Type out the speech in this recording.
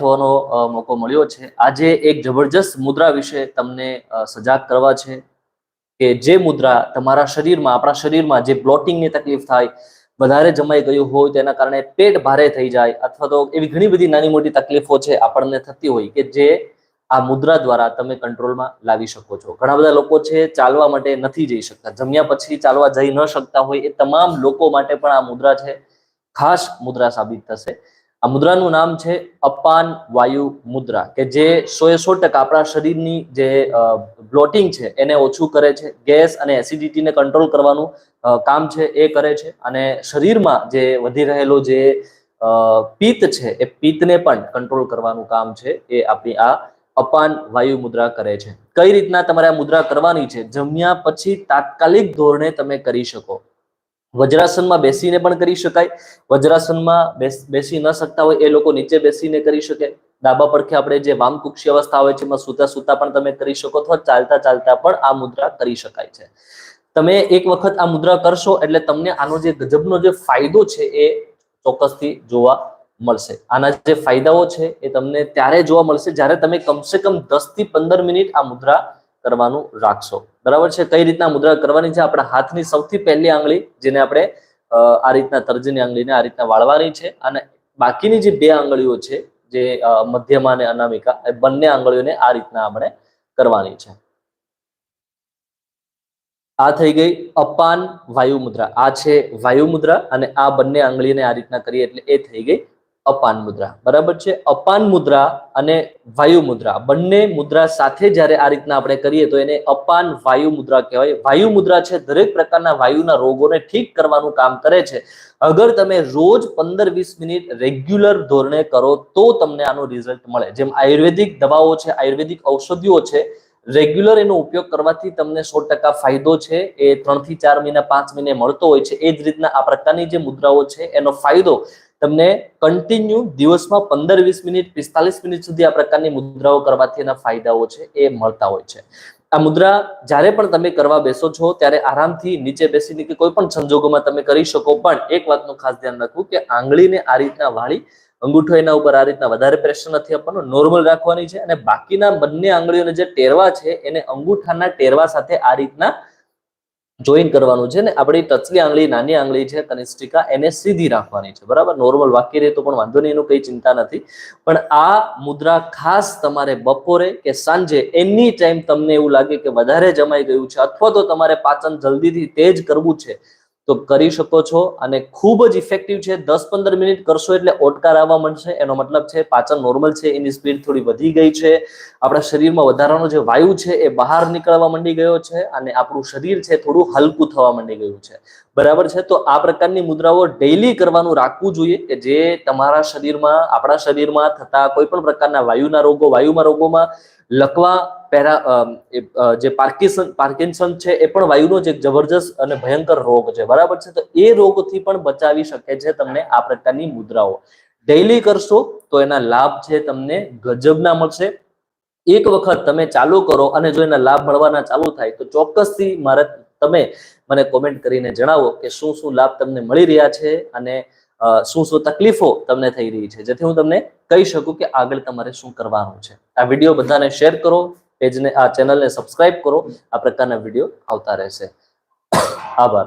થવાનો મોકો મળ્યો છે. આજે એક જબરજસ્ત મુદ્રા વિશે તમને સજાગ કરવા છે કે જે મુદ્રા તમારા શરીરમાં, આપણા શરીરમાં જે બ્લોટિંગની તકલીફ થાય, વધારે જમાઈ ગયું હોય તેના કારણે પેટ ભારે થઈ જાય અથવા તો એવી ઘણી બધી નાની મોટી તકલીફો છે આપણને થતી હોય કે જે આ મુદ્રા દ્વારા તમે કંટ્રોલમાં લાવી શકો છો. ઘણા બધા લોકો છે ચાલવા માટે નથી જઈ શકતા. જમ્યા પછી ચાલવા જઈ ન શકતા હોય એ તમામ લોકો માટે પણ આ મુદ્રા છે. ખાસ મુદ્રા સાબિત થશે. આ મુદ્રાનું નામ છે અપાન વાયુ મુદ્રા, કે જે સો એ સો ટકા આપણા શરીરની જે બ્લોટિંગ છે એને ઓછું કરે છે. ગેસ અને એસિડિટીને કંટ્રોલ કરવાનું કામ છે એ કરે છે. અને શરીરમાં જે વધી રહેલો જે પિત્ત છે એ પિત્તને પણ કંટ્રોલ કરવાનું કામ છે એ આપણી આ અપાન વાયુ મુદ્રા કરે છે. કઈ રીતના તમારે આ મુદ્રા કરવાની છે? જમ્યા પછી તાત્કાલિક ધોરણે તમે કરી શકો. વજ્રાસનમાં બેસીને પણ કરી શકાય. વજ્રાસનમાં બેસ- ન શકતા હોય એ લોકો નીચે બેસીને કરી શકે. ડાબા પડખે આપણે જે વામકુક્ષી અવસ્થા હોય છે, એમાં સૂતા સૂતા પણ તમે કરી શકો અથવા ચાલતા ચાલતા પણ આ મુદ્રા કરી શકાય છે. તમે એક વખત આ મુદ્રા કરશો એટલે તમને આનો જે ગજબનો જે ફાયદો છે એ ચોક્કસથી જોવા મળશે. આના જે ફાયદાઓ છે એ તમને ત્યારે જોવા મળશે જ્યારે તમે કમસે કમ દસથી પંદર મિનિટ આ મુદ્રા કરવાનું રાખશો. બરાબર છે? કઈ રીતના મુદ્રા કરવાની છે? આપણા હાથની સૌથી પહેલી આંગળી, જેને આપણે આ રીતના તર્જની આંગળીને આ રીતના વાળવાની છે અને બાકીની જે બે આંગળીઓ છે, જે મધ્યમાં અને અનામિકા, એ બંને આંગળીઓને આ રીતના આપણે કરવાની છે. આ થઈ ગઈ અપાન વાયુ મુદ્રા આ છે વાયુ મુદ્રા અને આ બંને આંગળીને આ રીતના કરીએ એટલે એ થઈ ગઈ અપાન મુદ્રા. બરાબર છે? અપાન મુદ્રા અને વાયુ મુદ્રા. બંને મુદ્રા સાથે જ્યારે આ રીતના આપણે કરીએ તો એને અપાન વાયુ મુદ્રા કહેવાય. વાયુ મુદ્રા છે દરેક પ્રકારના વાયુના રોગોને ઠીક કરવાનું કામ કરે છે. અગર તમે રોજ પંદર વીસ મિનિટ રેગ્યુલર ધોરણે કરો તો તમને આનું રિઝલ્ટ મળે. જેમ આયુર્વેદિક દવાઓ છે, આયુર્વેદિક ઔષધિઓ છે, રેગ્યુલર એનો ઉપયોગ કરવાથી તમને સો ટકા ફાયદો છે. એ ત્રણથી ચાર મહિના, પાંચ મહિને મળતો હોય છે. એ જ રીતના આ પ્રકારની જે મુદ્રાઓ છે એનો ફાયદો તમને કન્ટિન્યુ દિવસમાં પંદર વીસ મિનિટ, પિસ્તાલીસ મિનિટ સુધી આ પ્રકારની મુદ્રાઓ કરવાથી એના ફાયદાઓ છે એ મળતા હોય છે. આ મુદ્રા જ્યારે પણ તમે કરવા બેસો છો, ત્યારે આરામથી નીચે બેસીને કે કોઈ પણ સંજોગોમાં તમે કરી શકો, પણ એક વાતનું ખાસ ધ્યાન રાખવું કે આંગળીને આ રીતના વાળી, અંગૂઠો એના ઉપર આ રીતના વધારે પ્રેશર નથી આપવાનું નોર્મલ રાખવાની છે અને બાકીના બંને આંગળીઓને જે ટેરવા છે, એને અંગૂઠાના ટેરવા સાથે આ રીતના જોઈન કરવાનું છે ને આપણી ટચલી આંગળી, નાની આંગળી છે, કનિષ્ઠિકા, એને સીધી રાખવાની છે. બરાબર? નોર્મલ વાક્ય રહે તો પણ વાંધો નહીં, એનું કઈ ચિંતા નથી. પણ આ મુદ્રા ખાસ તમારે બપોરે કે સાંજે એની ટાઈમ તમને એવું લાગે કે વધારે જમાઈ ગયું છે, અથવા તો તમારે પાચન જલ્દીથી તેજ કરવું છે તો કરી શકો છો અને ખૂબ જ ઇફેક્ટિવ છે. દસ પંદર મિનિટ કરશો એટલે ઓટકાર આવવા મળશે એનો મતલબ છે પાચન નોર્મલ છે. એની સ્પીડ થોડી વધી ગઈ છે. આપણા શરીરમાં વધારાનો જે વાયુ છે એ બહાર નીકળવા માંડી ગયો છે અને આપણું શરીર છે થોડું હલકું થવા માંડી ગયું છે. બરાબર છે? તો આ પ્રકારની મુદ્રાઓ ડેઈલી કરવાનું રાખવું જોઈએ કે જે તમારા શરીરમાં, આપણા શરીરમાં થતા કોઈ પણ પ્રકારના વાયુના રોગો, વાયુમાં રોગોમાં લકવા, પેરા જે પાર્કિસન, પાર્કિન્સન છે, એ પણ વાયુનો જ એક જબરજસ્ત અને ભયંકર રોગ છે. બરાબર છે? તો એ રોગથી પણ બચાવી શકે છે તમને આ પ્રકારની મુદ્રાઓ. ડેઈલી કરશો તો એના લાભ છે તમને ગજબના મળશે. એક વખત તમે ચાલુ કરો અને જો એના લાભ મળવાના ચાલુ થાય તો ચોક્કસથી મારે તમે મને કોમેન્ટ કરીને જણાવો કે શું શું લાભ તમને મળી રહ્યા છે અને શું શું તકલીફો તમને થઈ રહી છે. જેથી હું તમને કહી શકું કે આગળ તમારે શું કરવાનું છે. આ વીડિયો બધાને શેર કરો, પેજને, આ ચેનલને સબસ્ક્રાઇબ કરો. આ પ્રકારના વીડિયો આવતા રહેશે. આભાર.